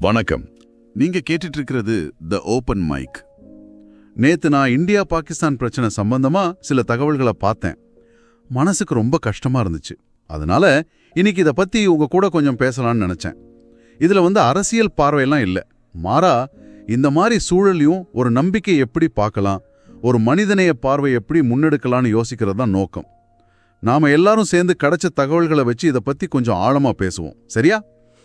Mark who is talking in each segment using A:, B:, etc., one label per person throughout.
A: வணக்கம். நீங்க கேட்டுட்டு இருக்கிறது த ஓபன் மைக் நேத்து நான் இந்தியா பாகிஸ்தான் பிரச்சனை சம்பந்தமா சில தகவல்களை பார்த்தேன். மனசுக்கு ரொம்ப கஷ்டமா இருந்துச்சு. அதனால இன்னைக்கு இத பத்தி உங்க கூட கொஞ்சம் பேசலாம்னு நினைச்சேன். இதுல வந்து அரசியல் பார்வையெல்லாம் இல்ல. மாறா இந்த மாதிரி சூழலையும் ஒரு நம்பிக்கை எப்படி பார்க்கலாம்? ஒரு மனிதநேய பார்வை எப்படி முன்னெடுக்கலாம்னு யோசிக்கிறது தான் நோக்கம். நாம எல்லாரும் சேர்ந்து கிடைச்ச தகவல்களை வச்சு இத பத்தி கொஞ்சம் ஆழமா பேசுவோம். சரியா?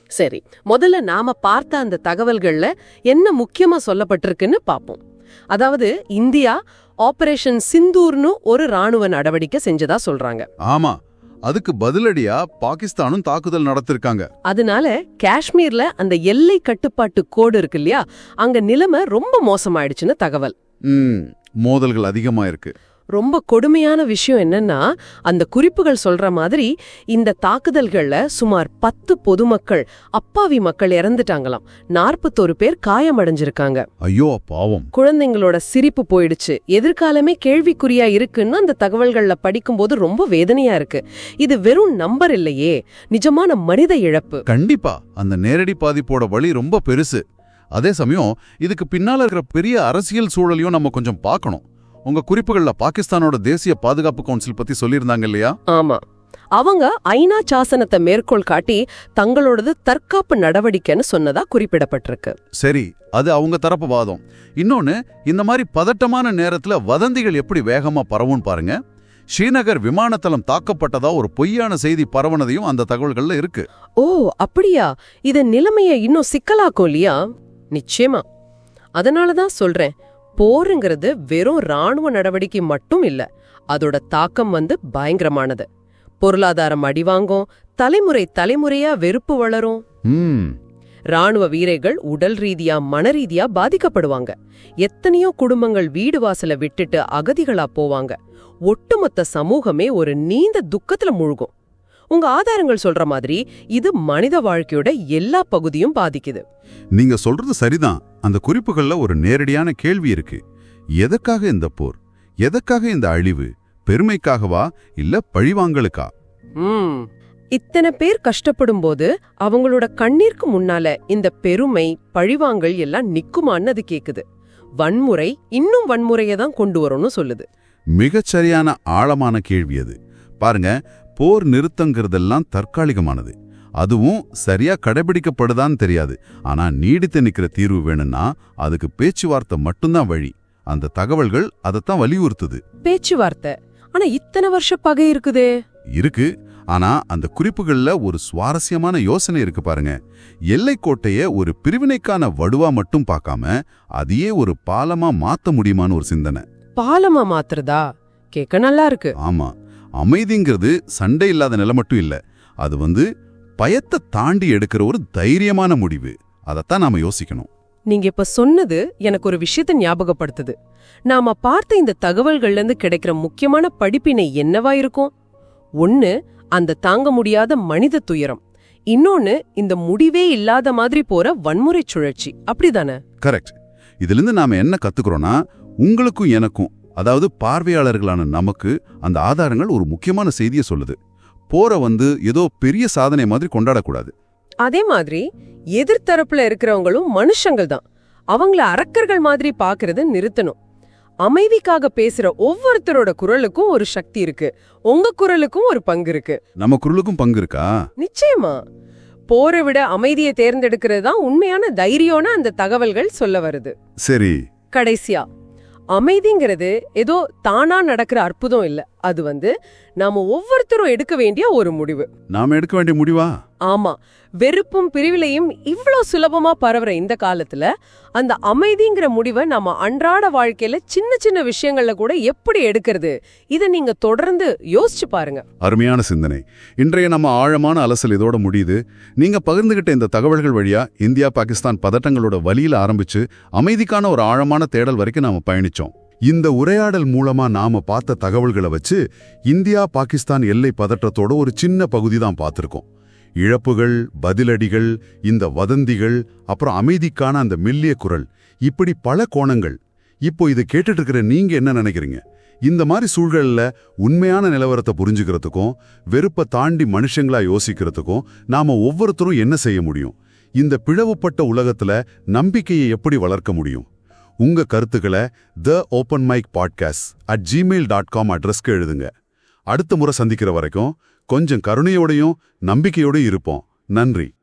B: சரி முதல்ல நாம பார்த்த அந்த தகவல்கள்ல என்ன முக்கியமா சொல்லப்பட்டிருக்குன்னு பாப்போம். அதாவது இந்தியா ஆபரேஷன் சிந்தூர்னு ஒரு ராணுவ நடவடிக்கை செஞ்சதா சொல்றாங்க.
A: ஆமா அதுக்கு பதிலடியா பாகிஸ்தானும் தாக்குதல் நடத்திருக்காங்க.
B: அதனால காஷ்மீர்ல அந்த எல்லை கட்டுப்பாட்டு கோடு இருக்கு இல்லையா அங்க நிலைமை ரொம்ப மோசமாயிடுச்சுன்னு தகவல்.
A: மோதல்கள் அதிகமா இருக்கு
B: ரொம்ப கொடுமையான விஷயம் என்னன்னா அந்த குறிப்புகள் சொல்ற மாதிரி இந்த தாக்குதல்கள்ல சுமார் பத்து பொதுமக்கள் அப்பாவி மக்கள் இறந்துட்டாங்களாம். நாற்பத்தோரு பேர் காயமடைஞ்சிருக்காங்க.
A: ஐயோ பாவம்.
B: குழந்தைங்களோட சிரிப்பு போயிடுச்சு. எதிர்காலமே கேள்விக்குறியா இருக்குன்னு அந்த தகவல்கள்ல படிக்கும்போது ரொம்ப வேதனையா இருக்கு. இது வெறும் நம்பர் இல்லையே. நிஜமான மனித இழப்பு.
A: கண்டிப்பா. அந்த நேரடி பாதிப்போட வழி ரொம்ப பெருசு. அதே சமயம் இதுக்கு பின்னால இருக்கிற பெரிய அரசியல் சூழலையும் நம்ம கொஞ்சம் பார்க்கணும். உங்க குறிப்புகள்ல பாகிஸ்தானோட தேசிய பாதுகாப்பு கவுன்சில் பத்தி சொல்லியிருந்தாங்க இல்லையா?
B: ஆமா. அவங்க ஐநா சாசனத்தை மேற்கோள் காட்டி தங்களோடது தற்காப்பு நடவடிக்கைன்னு சொன்னதா குறிப்பிடப்பட்டிருக்கு.
A: சரி அது அவங்க தரப்பு வாதம். இன்னொன்னு இந்த மாதிரி பதட்டமான நேரத்துல வதந்திகள் எப்படி வேகமா பரவும் பாருங்க. ஸ்ரீநகர் விமானத்தளம் தாக்கப்பட்டதா ஒரு பொய்யான செய்தி பரவனதையும் அந்த தகவல்கள்ல இருக்கு.
B: ஓ அப்படியா? இது நிலைமைய இன்னும் சிக்கலாக்கும் இல்லையா? நிச்சயமா. அதனால தான் சொல்றேன். போருங்கிறது வெறும் ராணுவ நடவடிக்கை மட்டும் இல்ல. அதோட தாக்கம் வந்து பயங்கரமானது. பொருளாதாரம் அடிவாங்கும். தலைமுறை தலைமுறையா வெறுப்பு வளரும். ராணுவ வீரர்கள் உடல் ரீதியா மனரீதியா பாதிக்கப்படுவாங்க. எத்தனையோ குடும்பங்கள் வீடு வாசல விட்டுட்டு அகதிகளா போவாங்க. ஒட்டுமொத்த சமூகமே ஒரு நீண்ட துக்கத்துல முழுகும். உங்க ஆதாரங்கள் சொல்ற மாதிரி இது மனித வாழ்க்கையோட எல்லா பகுதியும் பாதிக்குது.
A: நீங்க சொல்றது சரிதான். அந்த குறிப்புகள்ல ஒரு நேரடியான கேள்வி இருக்கு. எதற்காக இந்த போர்? எதற்காக இந்த அழிவு? பெருமைக்காகவா? இல்ல பழிவாங்கலுக்கா?
B: இத்தனை பேர் கஷ்டப்படும் போது அவங்களோட கண்ணீருக்கு முன்னால இந்த பெருமை பழிவாங்கல் எல்லாம் நிக்குமான்னு அது கேக்குது. வன்முறை இன்னும் வன்முறையை தான் கொண்டு வரும்னு சொல்லுது.
A: மிகச் சரியான ஆழமான கேள்வி அது. பாருங்க போர் நிறுத்தங்கிறதெல்லாம் தற்காலிகமானது. அதுவும் சரியா கடைபிடிக்கப்படுதான்னு தெரியாது. ஆனா நீடித்து நிக்கிற தீர்வு வேணும்னா அதுக்கு பேச்சுவார்த்தை மட்டும்தான் வழி. அந்த தகவல்கள் அதைத்தான் வலியுறுத்துது.
B: பேச்சுவார்த்தை? ஆனா இத்தனை வருஷ பகை இருக்குதே.
A: இருக்கு. ஆனா அந்த குறிப்புகள்ல ஒரு சுவாரஸ்யமான யோசனை இருக்கு பாருங்க. எல்லைக்கோட்டைய ஒரு பிரிவினைக்கான வடுவா மட்டும் பார்க்காம அதையே ஒரு பாலமா மாத்த முடியுமான்னு ஒரு சிந்தனை.
B: பாலமா மாத்துறதா? கேட்க நல்லா இருக்கு.
A: ஆமா. அமைதிங்கிறது சண்டை இல்லாத நிலை மட்டும் இல்ல. அது வந்து பயத்தை தாண்டி எடுக்கிற ஒரு தைரியமான முடிவு. அதைத்தான் நாம யோசிக்கணும்.
B: நீங்க இப்ப சொன்னது எனக்கு ஒரு விஷயத்தை ஞாபகப்படுத்துது. நாம பார்த்த இந்த தகவல்கள்ல இருந்து கிடைக்கிற முக்கியமான படிப்பினை என்னவா இருக்கும்? ஒன்னு அந்த தாங்க முடியாத மனித துயரம். இன்னொன்னு இந்த முடிவே இல்லாத மாதிரி போற வன்முறை சுழற்சி. அப்படிதானே?
A: கரெக்ட் இதிலிருந்து நாம என்ன கத்துக்கிறோம்னா உங்களுக்கும் எனக்கும் அதாவது பார்வையாளர்களான நமக்கு அந்த ஆதாரங்கள் ஒரு முக்கியமான செய்தியை சொல்லுது. போற வந்து ஏதோ பெரிய சாதனை மாதிரி கொண்டாடக்கூடாது.
B: அதே மாதிரி எதிர்த்தரப்புல இருக்கிறவங்களும் மனுஷங்கள் தான். அவங்கள அரக்கர்கள் மாதிரி பாக்குறது நிறுத்தணும். அமைதிக்காக பேசுற ஒவ்வொருத்தரோட குரலுக்கும் ஒரு சக்தி இருக்கு. உங்க குரலுக்கும் ஒரு பங்கு இருக்கு.
A: நம்ம குரலுக்கும் பங்கு இருக்கா?
B: நிச்சயமா. போரை விட அமைதியை தேர்ந்தெடுக்கிறது தான் உண்மையான தைரியம்னு அந்த தகவல்கள் சொல்ல வருது.
A: சரி.
B: கடைசியா அமைதிங்கிறது ஏதோ தானா நடக்கிற அற்புதம் இல்ல. அது வந்து நாம ஒவ்வொருத்தரும் எடுக்க வேண்டிய ஒரு முடிவு.
A: நாம எடுக்க வேண்டிய முடிவா?
B: ஆமா. வெறுப்பும் பிரிவிலையும் இவ்வளோ சுலபமா பரவுற இந்த காலத்துல அந்த அமைதிங்கிற முடிவை நம்ம அன்றாட வாழ்க்கையில சின்ன சின்ன விஷயங்கள்ல கூட எப்படி எடுக்கிறது? இத நீங்க தொடர்ந்து யோசிச்சு பாருங்க.
A: அருமையான சிந்தனை. இன்றைய நம்ம ஆழமான அலசல் இதோட முடியுது. நீங்க பகிர்ந்துகிட்ட இந்த தகவல்கள் வழியா இந்தியா பாகிஸ்தான் பதட்டங்களோட வழியில ஆரம்பிச்சு அமைதிக்கான ஒரு ஆழமான தேடல் வரைக்கும் நாம பயணிச்சோம். இந்த உரையாடல் மூலமா நாம பார்த்த தகவல்களை வச்சு இந்தியா பாகிஸ்தான் எல்லை பதற்றத்தோட ஒரு சின்ன பகுதி தான் பார்த்துருக்கோம். இழப்புகள் பதிலடிகள் இந்த வதந்திகள் அப்புறம் அமைதிக்கான அந்த மெல்லிய குரல் இப்படி பல கோணங்கள். இப்போ இதை கேட்டுட்டு இருக்கிற நீங்க என்ன நினைக்கிறீங்க? இந்த மாதிரி சூழ்களில் உண்மையான நிலவரத்தை புரிஞ்சுக்கிறதுக்கும் வெறுப்பை தாண்டி மனுஷங்களா யோசிக்கிறதுக்கும் நாம ஒவ்வொருத்தரும் என்ன செய்ய முடியும்? இந்த பிளவுப்பட்ட உலகத்துல நம்பிக்கையை எப்படி வளர்க்க முடியும்? உங்க கருத்துக்களை the open mic podcast at Gmail dot com அட்ரஸ்க்கு எழுதுங்க. அடுத்த முறை சந்திக்கிற வரைக்கும் கொஞ்சம் கருணையோடையும் நம்பிக்கையோடையும் இருப்போம். நன்றி.